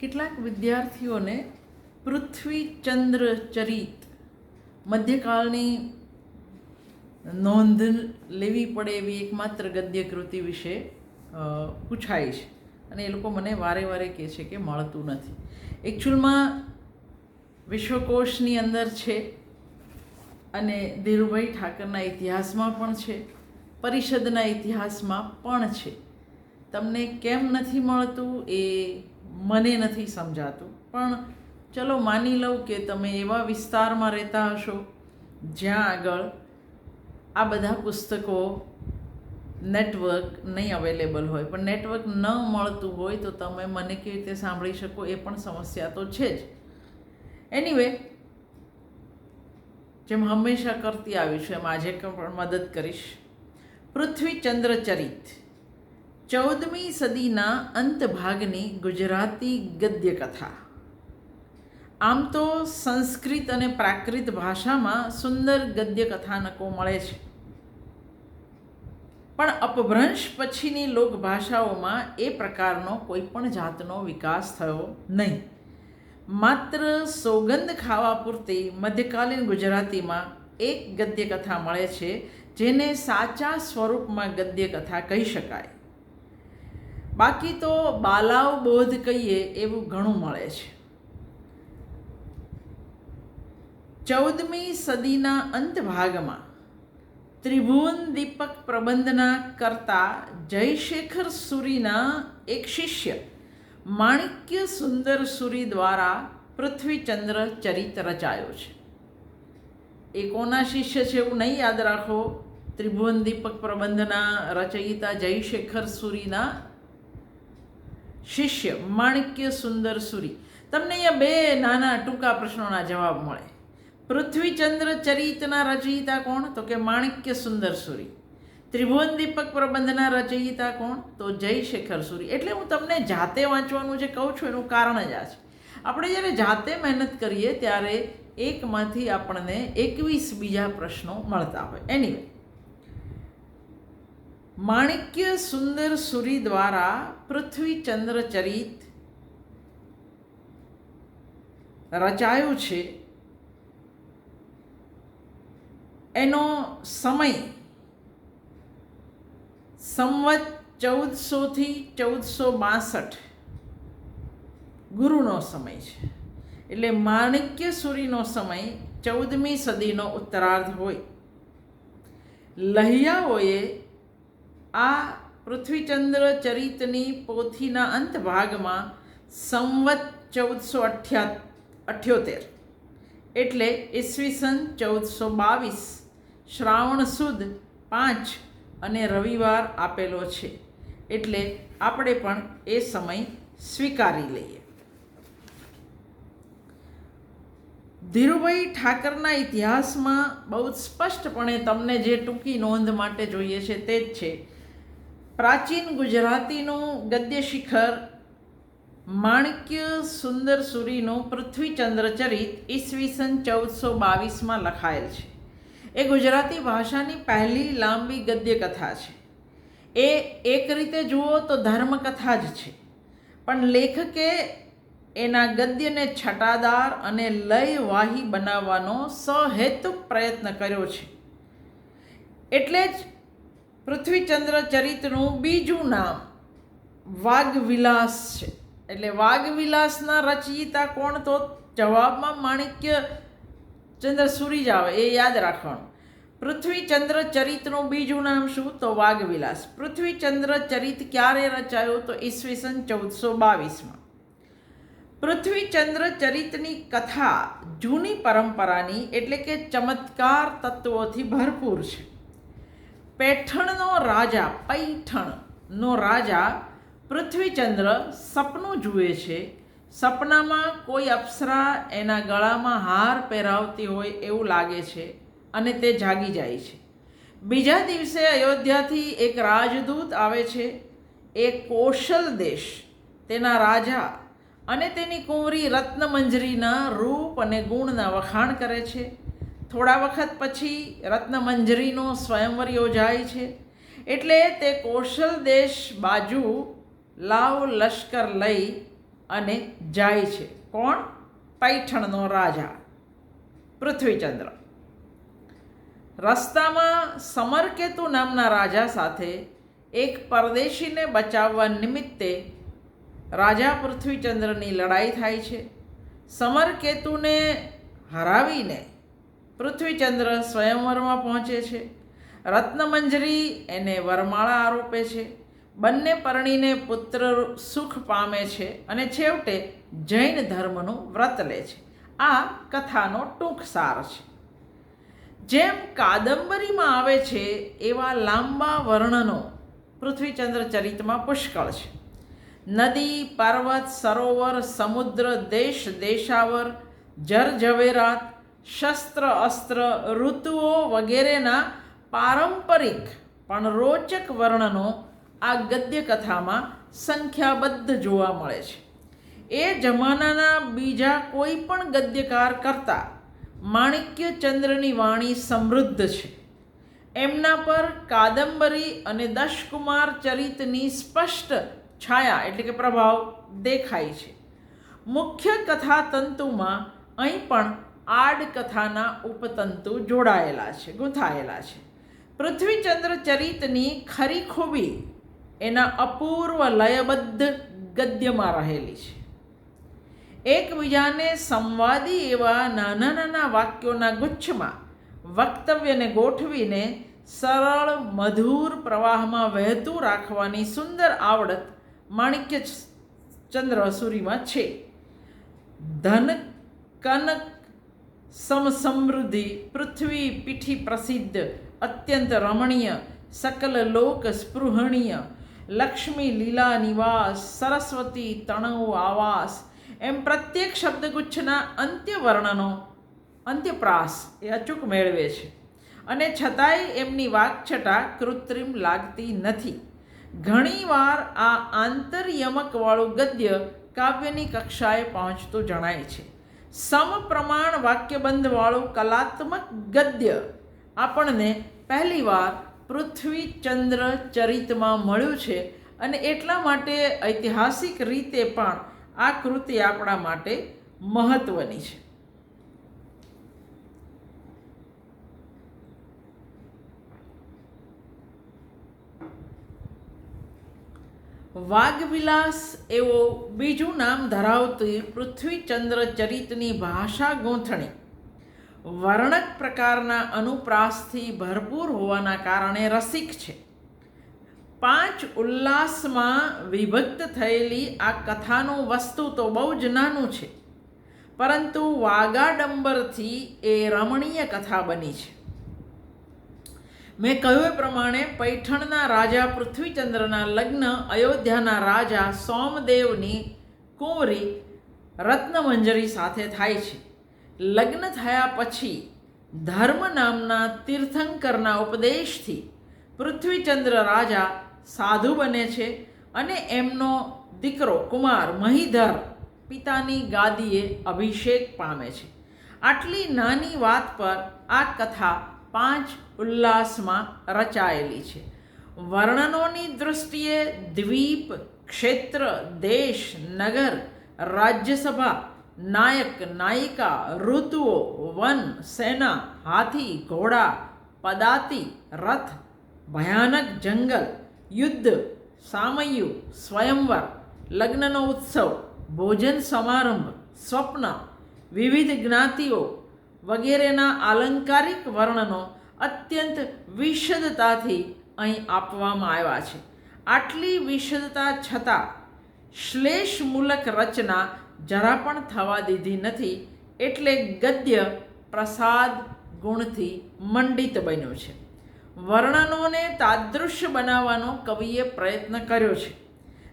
કેટલાક વિદ્યાર્થીઓને પૃથ્વી ચંદ્ર ચરિત મધ્યકાળની નોંધ લેવી પડે એવી એકમાત્ર ગદ્ય કૃતિ વિશે પૂછાય છે. અને એ લોકો મને વારે વારે કહે છે કે મળતું નથી. એકચ્યુઅલમાં વિશ્વકોશની અંદર છે અને ધીરુભાઈ ઠાકરના ઇતિહાસમાં પણ છે, પરિષદના ઇતિહાસમાં પણ છે. તમને કેમ નથી મળતું એ મને નથી સમજાતું. પણ ચલો માની લઉં કે તમે એવા વિસ્તારમાં રહેતા હશો, જ્યાં આગળ આ બધા પુસ્તકો નેટવર્ક નહીં અવેલેબલ હોય. પણ નેટવર્ક ન મળતું હોય તો તમે મને કેવી રીતે સાંભળી શકો એ પણ સમસ્યા તો છે જ. એનીવે જેમ હંમેશા કરતી આવી છું એમ આજે પણ મદદ કરીશ. પૃથ્વી ચંદ્ર ચરિત. ચૌદમી સદીના અંત ભાગની ગુજરાતી ગદ્ય કથા આમ તો સંસ્કૃત અને પ્રાકૃત ભાષામાં સુંદર ગદ્ય કથાનકો મળે છે. પણ અપભ્રંશ પછીની લોકભાષાઓમાં એ પ્રકારનો કોઈ પણ જાતનો વિકાસ થયો નહીં. માત્ર સોગંદ ખાવા પૂરતી મધ્યકાલીન ગુજરાતીમાં એક ગદ્ય કથા મળે છે, જેને સાચા સ્વરૂપમાં ગદ્ય કથા કહી શકાય. બાકી તો બાલાવ બોધ કહીએ એવું ઘણું મળે છે. ચૌદમી સદીના અંત ભાગમાં ત્રિભુવન દીપક પ્રબંધના કરતા જયશેખર સુરીના એક શિષ્ય માણિક્ય સુંદર સુરી દ્વારા પૃથ્વીચંદ્ર ચરિત રચાયો છે. એ કોના શિષ્ય છે એવું નહીં યાદ રાખો, ત્રિભુવન દીપક પ્રબંધના રચયિતા જયશેખર સુરીના શિષ્ય, માણિક્ય, સુંદર, સુરી. તમને અહીંયા બે નાના ટૂંકા પ્રશ્નોના જવાબ મળે. પૃથ્વીચંદ્ર ચરિતના રચયિતા કોણ? તો કે માણિક્ય, સુંદર, સુરી. ત્રિભુવન દીપક પ્રબંધના રચયિતા કોણ? તો જયશેખર સુરી. એટલે હું તમને જાતે વાંચવાનું જે કહું છું એનું કારણ જ આ છે. આપણે જ્યારે જાતે મહેનત કરીએ ત્યારે એકમાંથી આપણને એકવીસ બીજા પ્રશ્નો મળતા હોય. એનીવે માણિક્ય સુંદર સુરી દ્વારા પૃથ્વીચંદ્ર ચરિત રચાયું છે. એનો સમય સંવત ચૌદસોથી ચૌદસો બાસઠ ગુરુનો સમય છે. એટલે માણિક્ય સુરીનો સમય ચૌદમી સદીનો ઉત્તરાર્ધ હોય. લહિયાઓએ આ પૃથ્વીચંદ્ર ચરિતની પોથીના અંત ભાગમાં સંવત ચૌદસો અઠ્યા અઠ્યોતેર. એટલે ઈસવીસન ચૌદસો બાવીસ. શ્રાવણ સુદ પાંચ અને રવિવાર આપેલો છે. એટલે આપણે પણ એ સમય સ્વીકારી લઈએ. ધીરુભાઈ ઠાકરના ઇતિહાસમાં બહુ સ્પષ્ટપણે તમને જે ટૂંકી નોંધ માટે જોઈએ છે તે જ છે. પ્રાચીન ગુજરાતીનું ગદ્ય શિખર માણિક્ય સુંદર સુરીનું પૃથ્વીચંદ્ર ચરિત ઈસવીસન ચૌદસો બાવીસમાં લખાયેલ છે. એ ગુજરાતી ભાષાની પહેલી લાંબી ગદ્ય કથા છે. એ એક રીતે જુઓ તો ધર્મકથા જ છે. પણ લેખકે એના ગદ્યને છટાદાર અને લયવાહી બનાવવાનો સહેતુક પ્રયત્ન કર્યો છે. એટલે જ પૃથ્વીચંદ્ર ચરિતનું બીજું નામ વાગવિલાસ છે. એટલે વાગવિલાસના રચયિતા કોણ તો જવાબમાં માણિક્ય ચંદ્ર સુરી જ આવે એ યાદ રાખવાનું. પૃથ્વીચંદ્ર ચરિતનું બીજું નામ શું? તો વાગવિલાસ પૃથ્વીચંદ્ર ચરિત ક્યારે રચાયું? તો ઈસવીસન ચૌદસો બાવીસમાં. પૃથ્વીચંદ્ર ચરિતની કથા જૂની પરંપરાની એટલે કે ચમત્કાર તત્વોથી ભરપૂર છે. પેઠણનો રાજા પૈઠણનો રાજા પૃથ્વીચંદ્ર સપનું જુએ છે. સપનામાં કોઈ અપ્સરા એના ગળામાં હાર પહેરાવતી હોય એવું લાગે છે અને તે જાગી જાય છે. બીજા દિવસે અયોધ્યાથી એક રાજદૂત આવે છે. એ કૌશલ દેશ, તેના રાજા અને તેની કુંવરી રત્નમંજરીના રૂપ અને ગુણના વખાણ કરે છે. થોડા વખત પછી રત્નમંજરીનો સ્વયંવર યોજાય છે. એટલે તે કૌશલ દેશ બાજુ લાવ લશ્કર લઈ અને જાય છે. કોણ? પૈઠણનો રાજા, પૃથ્વીચંદ્ર. રસ્તામાં સમરકેતુ નામના રાજા સાથે એક પરદેશીને બચાવવા નિમિત્તે રાજા પૃથ્વીચંદ્રની લડાઈ થાય છે. સમરકેતુને હરાવીને પૃથ્વીચંદ્ર સ્વયંવરમાં પહોંચે છે. રત્નમંજરી એને વરમાળા આરોપે છે. બંને પરણીને પુત્ર સુખ પામે છે અને છેવટે જૈન ધર્મનું વ્રત લે છે. આ કથાનો ટૂંક સાર છે. જેમ કાદંબરીમાં આવે છે, એવા લાંબા વર્ણનો પૃથ્વીચંદ્ર ચરિતમાં પુષ્કળ છે. નદી, પર્વત, સરોવર, સમુદ્ર, દેશ, દેશાવર, જર, ઝવેરાત શસ્ત્ર અસ્ત્ર ઋતુઓ વગેરેના પારંપરિક પણ રોચક વર્ણનો આ ગદ્ય કથામાં સંખ્યાબદ્ધ જોવા મળે છે એ જમાનાના બીજા કોઈ પણ ગદ્યકાર કરતાં માણિક્યચંદ્રની વાણી સમૃદ્ધ છે એમના પર કાદંબરી અને દશકુમાર ચરિતની સ્પષ્ટ છાયા એટલે કે પ્રભાવ દેખાય છે મુખ્ય કથા તંતુમાં અહીં પણ આડ કથાના ઉપતંતુ જોડાયેલા છે, ગૂંથાયેલા છે. પૃથ્વીચંદ્ર ચરિતની ખરી ખૂબી એના અપૂર્વ લયબદ્ધ ગદ્યમાં રહેલી છે. એકબીજાને સંવાદી એવા નાના નાના વાક્યોના ગુચ્છમાં વક્તવ્યને ગોઠવીને સરળ, મધુર પ્રવાહમાં વહેતું રાખવાની સુંદર આવડત માણિક્ય ચંદ્ર સુરીમાં છે. ધન કનક સમ સમૃદ્ધિ પૃથ્વી પીઠી પ્રસિદ્ધ અત્યંત રમણીય સકલ લોક સ્પૃહણીય લક્ષ્મી લીલા નિવાસ સરસ્વતી તણવ આવાસ એમ પ્રત્યેક શબ્દગુચ્છના અંત્ય વર્ણનો અંત્યપ્રાસ એ અચૂક મેળવે છે. અને છતાંય એમની વાકછટા કૃત્રિમ લાગતી નથી. ઘણીવાર આ આંતરયમકવાળું ગદ્ય કાવ્યની કક્ષાએ પહોંચતું જણાય છે. સમપ્રમાણ વાક્યબંધવાળું કલાત્મક ગદ્ય આપણને પહેલીવાર પૃથ્વીચંદ્ર ચરિતમાં મળ્યું છે અને એટલા માટે ઐતિહાસિક રીતે પણ આ કૃતિ આપણા માટે મહત્ત્વની છે. વાઘવિલાસ એવો બીજું નામ ધરાવતી પૃથ્વીચંદ્ર ચરિતની ભાષા ગોંથણી. વર્ણક પ્રકારના અનુપ્રાસથી ભરપૂર હોવાના કારણે રસિક છે. પાંચ ઉલ્લાસમાં વિભક્ત થયેલી આ કથાનું વસ્તુ તો બહુ જ નાનું છે. પરંતુ વાગાડંબરથી એ રમણીય કથા બની છે. મેં કહ્યું એ પ્રમાણે પૈઠણના રાજા પૃથ્વીચંદ્રના લગ્ન અયોધ્યાના રાજા સોમદેવની કુંવરી રત્નમંજરી સાથે થાય છે. લગ્ન થયા પછી ધર્મ નામના તીર્થંકરના ઉપદેશથી પૃથ્વીચંદ્ર રાજા સાધુ બને છે અને એમનો દીકરો કુમાર મહીધર પિતાની ગાદીએ અભિષેક પામે છે. આટલી નાની વાત પર આ કથા પાંચ ઉલ્લાસમાં રચાયેલી છે. વર્ણનોની દૃષ્ટિએ દ્વીપ, ક્ષેત્ર, દેશ, નગર, રાજ્યસભા, નાયક, નાયિકા, ઋતુઓ, વન, સેના, હાથી, ઘોડા, પદાતિ, રથ, ભયાનક જંગલ, યુદ્ધ, સામયુ, સ્વયંવર, લગ્નનો ઉત્સવ, ભોજન સમારંભ, સ્વપ્ન, વિવિધ જ્ઞાતિઓ વગેરેના આલંકારિક વર્ણનો અત્યંત વિશદતાથી અહીં આપવામાં આવ્યા છે. આટલી વિશદતા છતાં શ્લેષમૂલક રચના જરા પણ થવા દીધી નથી એટલે ગદ્ય પ્રસાદ ગુણથી મંડિત બન્યું છે. વર્ણનોને તાદૃશ્ય બનાવવાનો કવિએ પ્રયત્ન કર્યો છે.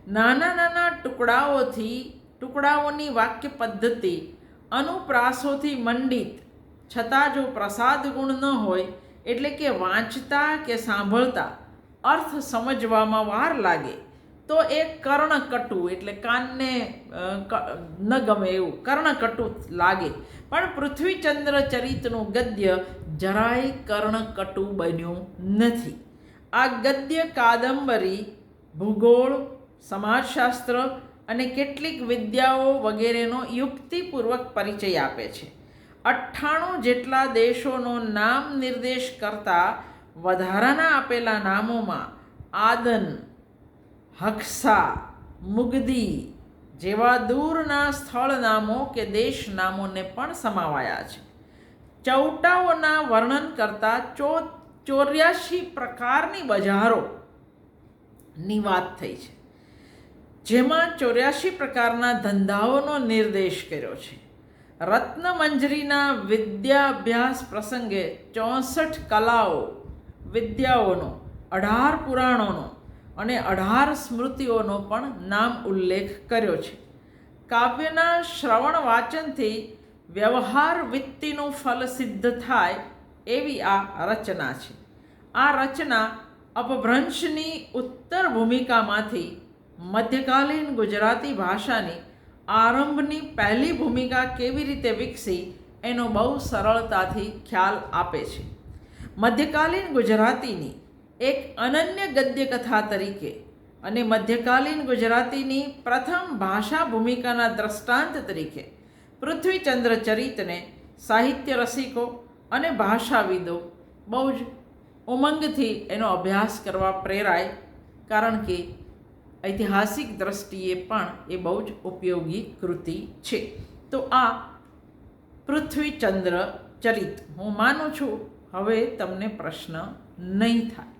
નાના નાના ટુકડાઓથી, ટુકડાઓની વાક્ય પદ્ધતિ અનુપ્રાસોથી મંડિત છતાં જો પ્રસાદ ગુણ ન હોય, એટલે કે વાંચતા કે સાંભળતા અર્થ સમજવામાં વાર લાગે, તો એ કર્ણકટુ, એટલે કાનને ન ગમે એવું, કર્ણકટુ લાગે. પણ પૃથ્વીચંદ્ર ચરિતનું ગદ્ય જરાય કર્ણકટુ બન્યું નથી. આ ગદ્ય કાદંબરી, ભૂગોળ, સમાજશાસ્ત્ર અને કેટલીક વિદ્યાઓ વગેરેનો યુક્તિપૂર્વક પરિચય આપે છે. અઠ્ઠાણું જેટલા દેશોનો નામ નિર્દેશ કરતા વધારાના આપેલા નામોમાં આદન, હક્સા, મુગદી જેવા દૂરના સ્થળ નામો કે દેશ નામોને પણ સમાવાયા છે. ચૌટાઓના વર્ણન કરતા ચો ચોર્યાસી પ્રકારની બજારો ની વાત થઈ છે. જેમાં ચોર્યાસી પ્રકારના ધંધાઓનો નિર્દેશ કર્યો છે. રત્નમંજરીના વિદ્યાભ્યાસ પ્રસંગે ચોસઠ કલાઓ વિદ્યાઓનો, અઢાર પુરાણોનો અને અઢાર સ્મૃતિઓનો પણ નામ ઉલ્લેખ કર્યો છે. કાવ્યના શ્રવણ વાચનથી વ્યવહાર વિત્તિનું ફલ સિદ્ધ થાય એવી આ રચના છે. આ રચના અપભ્રંશની ઉત્તર ભૂમિકામાંથી મધ્યકાલીન ગુજરાતી ભાષાની આરંભની પહેલી ભૂમિકા કેવી રીતે વિકસી એનો બહુ સરળતાથી ખ્યાલ આપે છે. મધ્યકાલીન ગુજરાતીની એક અનન્ય ગદ્યકથા તરીકે અને મધ્યકાલીન ગુજરાતીની પ્રથમ ભાષા ભૂમિકાના દ્રષ્ટાંત તરીકે પૃથ્વીચંદ્ર ચરિતને સાહિત્ય રસિકો અને ભાષાવિદો બહુ જ ઉમંગથી એનો અભ્યાસ કરવા પ્રેરાય, કારણ કે ઐતિહાસિક દ્રષ્ટિએ પણ એ બહુ જ ઉપયોગી કૃતિ છે. તો આ પૃથ્વીચંદ્ર ચરિત હું માનું છું, હવે તમને પ્રશ્ન નહીં થાય.